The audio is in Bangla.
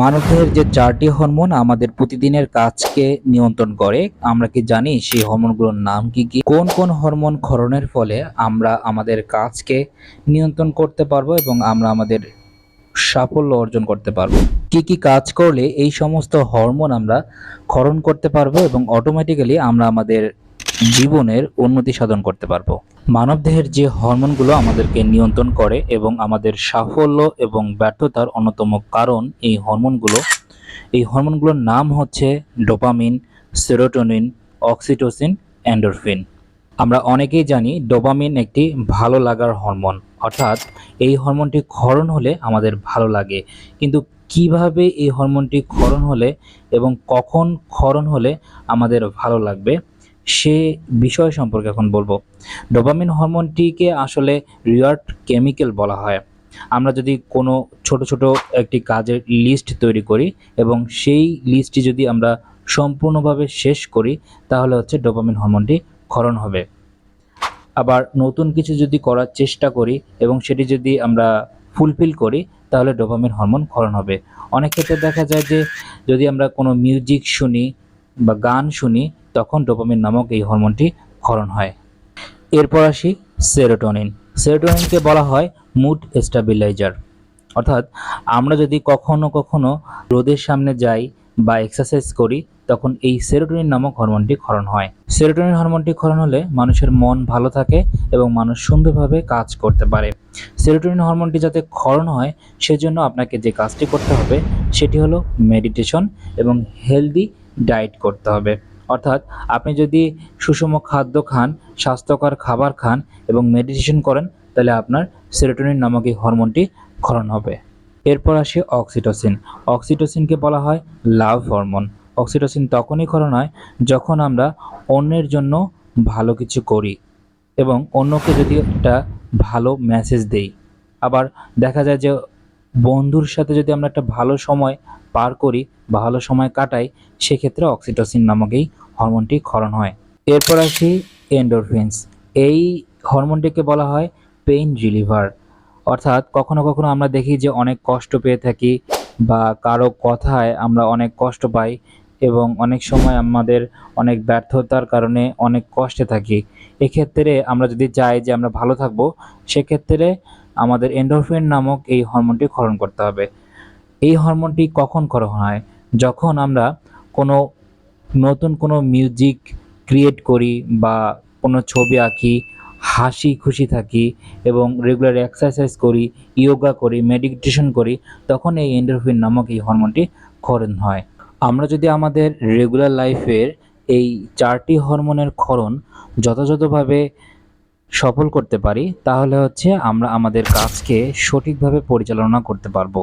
মানবদেহের যে চারটি হরমোন আমাদের প্রতিদিনের কাজকে নিয়ন্ত্রণ করে, আমরা কি জানি সেই হরমোনগুলোর নাম কি কি? কোন কোন হরমোন ক্ষরণের ফলে আমরা আমাদের কাজকে নিয়ন্ত্রণ করতে পারব এবং আমরা আমাদের সাফল্য অর্জন করতে পারব? কি কি কাজ করলে এই সমস্ত হরমোন আমরা ক্ষরণ করতে পারব এবং অটোমেটিক্যালি আমরা আমাদের জীবনের উন্নতি সাধন করতে পারব। মানবদেহের যে হরমোনগুলো আমাদেরকে নিয়ন্ত্রণ করে এবং আমাদের সাফল্য এবং ব্যর্থতার অন্যতম কারণ এই হরমোনগুলো, এই হরমোনগুলোর নাম হচ্ছে ডোপামিন, সেরোটোনিন, অক্সিটোসিন, অ্যান্ডোরফিন। আমরা অনেকেই জানি ডোপামিন একটি ভালো লাগার হরমোন। অর্থাৎ এই হরমোনটি ক্ষরণ হলে আমাদের ভালো লাগে। কিন্তু কীভাবে এই হরমোনটি ক্ষরণ হলে এবং কখন ক্ষরণ হলে আমাদের ভালো লাগবে? সে বিষয় সম্পর্কে এখন বলব। ডোপামিন হরমোনটিকে আসলে রিওয়ার্ড কেমিক্যাল বলা হয়। আমরা যদি কোনো ছোট ছোট একটি কাজের লিস্ট তৈরি করি এবং সেই লিস্টটি যদি আমরা সম্পূর্ণভাবে শেষ করি, তাহলে হচ্ছে ডোপামিন হরমোনটি ক্ষরণ হবে। আবার নতুন কিছু যদি করার চেষ্টা করি এবং সেটি যদি আমরা ফুলফিল করি, তাহলে ডোপামিন হরমোন ক্ষরণ হবে। অনেক ক্ষেত্রে দেখা যায় যে যদি আমরা কোনো মিউজিক শুনি বা গান শুনি তখন ডোপামিন নামক এই হরমোনটি ক্ষরণ হয়। এরপর আসি সেরোটোনিন। সেরোটোনিনকে বলা হয় মুড স্টাবিলাইজার। অর্থাৎ আমরা যদি কখনো কখনো রোদের সামনে যাই বা এক্সারসাইজ করি, তখন এই সেরোটোনিন নামক হরমোনটি ক্ষরণ হয়। সেরোটোনিন হরমোনটি ক্ষরণ হলে মানুষের মন ভালো থাকে এবং মানুষ সুন্দরভাবে কাজ করতে পারে। সেরোটোনিন হরমোনটি যাতে ক্ষরণ হয়, সেজন্য আপনাকে যে কাজটি করতে হবে, সেটি হলো মেডিটেশন এবং হেলদি ডায়েট করতে হবে। অর্থাৎ আপনি যদি সুষম খাদ্য খান, স্বাস্থ্যকর খাবার খান এবং মেডিটেশন করেন, তাহলে আপনার সেরোটোনিন নামক এই হরমোনটি ক্ষরণ হবে। এরপর আসে অক্সিটোসিন অক্সিটোসিনকে বলা হয় লাভ হরমোন অক্সিটোসিন তখনই ক্ষরণ হয় যখন আমরা অন্যের জন্য ভালো কিছু করি এবং অন্যকে যদি একটা ভালো মেসেজ দেই। আবার দেখা যায় যে বন্ধুর সাথে যদি আমরা একটা ভালো সময় পার করি, ভালো সময় কাটাই, সেক্ষেত্রে অক্সিটোসিন নামক এই হরমোনটি ক্ষরণ হয়। এরপর আসি এন্ডোরফিনস এই হরমোনটিকে বলা হয় পেইন রিলিভার অর্থাৎ কখনো কখনো আমরা দেখি যে অনেক কষ্ট পেয়ে থাকি বা কারও কথায় আমরা অনেক কষ্ট পাই এবং অনেক সময় আমাদের অনেক ব্যর্থতার কারণে অনেক কষ্টে থাকি। এক্ষেত্রে আমরা যদি চাই যে আমরা ভালো থাকব, সেক্ষেত্রে আমাদের এন্ডোরফিন নামক এই হরমোনটি ক্ষরণ করতে হবে। এই হরমোনটি কখন ক্ষরণ হয়? যখন আমরা কোনো নতুন কোনো মিউজিক ক্রিয়েট করি বা কোনো ছবি আঁকি, হাসি খুশি থাকি এবং রেগুলার এক্সারসাইজ করি ইয়োগা করি মেডিটেশন করি, তখন এই এন্ডোরফিন নামক এই হরমোনটি ক্ষরণ হয়। আমরা যদি আমাদের রেগুলার লাইফের এই চারটি হরমোনের ক্ষরণ যথাযথভাবে সফল করতে পারি তাহলে হচ্ছে আমরা আমাদের কাজকে সঠিকভাবে পরিচালনা করতে পারব।